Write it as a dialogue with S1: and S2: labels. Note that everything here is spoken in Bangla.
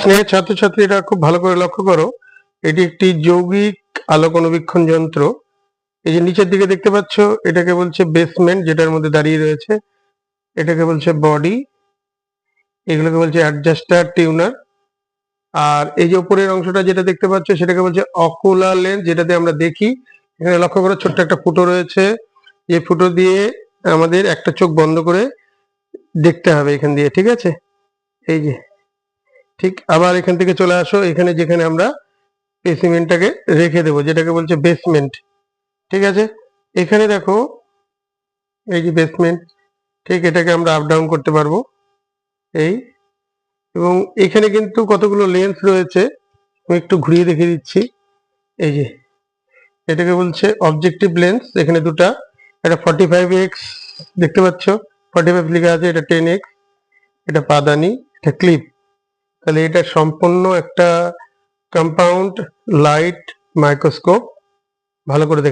S1: স্নেহের ছাত্রছাত্রীরা খুব ভালো করে লক্ষ্য করো, এটি একটি যৌগিক আলোক অনুবীক্ষণ যন্ত্র। এই যে নিচের দিকে দেখতে পাচ্ছ, এটাকে বলছে বেসমেন্ট যেটার মধ্যে দাঁড়িয়ে রয়েছে। এটাকে বলছে বডি এগুলোকে বলছে অ্যাডজাস্টার টিউনার আর এই যে উপরের অংশটা যেটা দেখতে পাচ্ছ, সেটাকে বলছে অকুলার লেন্স যেটাতে আমরা দেখি। এখানে লক্ষ্য করো, ছোট্ট একটা ফুটো রয়েছে। এই ফুটো দিয়ে আমাদের একটা চোখ বন্ধ করে দেখতে হবে এখান দিয়ে, ঠিক আছে? এই যে ঠিক আবার এখান থেকে চলে আসো, এখানে যেখানে আমরা পেসিমেন্টটাকে রেখে দেবো, যেটাকে বলছে বেসমেন্ট ঠিক আছে? এখানে দেখো, এই যে বেসমেন্ট ঠিক এটাকে আমরা আপ ডাউন করতে পারব, এই, এবং এখানে কিন্তু কতগুলো লেন্স রয়েছে, আমি একটু ঘুরিয়ে দেখে দিচ্ছি, এই যে, এটাকে বলছে অবজেক্টিভ লেন্স এখানে দুটা, এটা ফর্টি ফাইভ এক্স দেখতে পাচ্ছ? ফর্টি ফাইভ লেখা আছে, এটা টেন এক্স এটা পাদানি, এটা ক্লিপ তাহলে এটা সম্পূর্ণ একটা কম্পাউন্ড লাইট মাইক্রোস্কোপ ভালো করে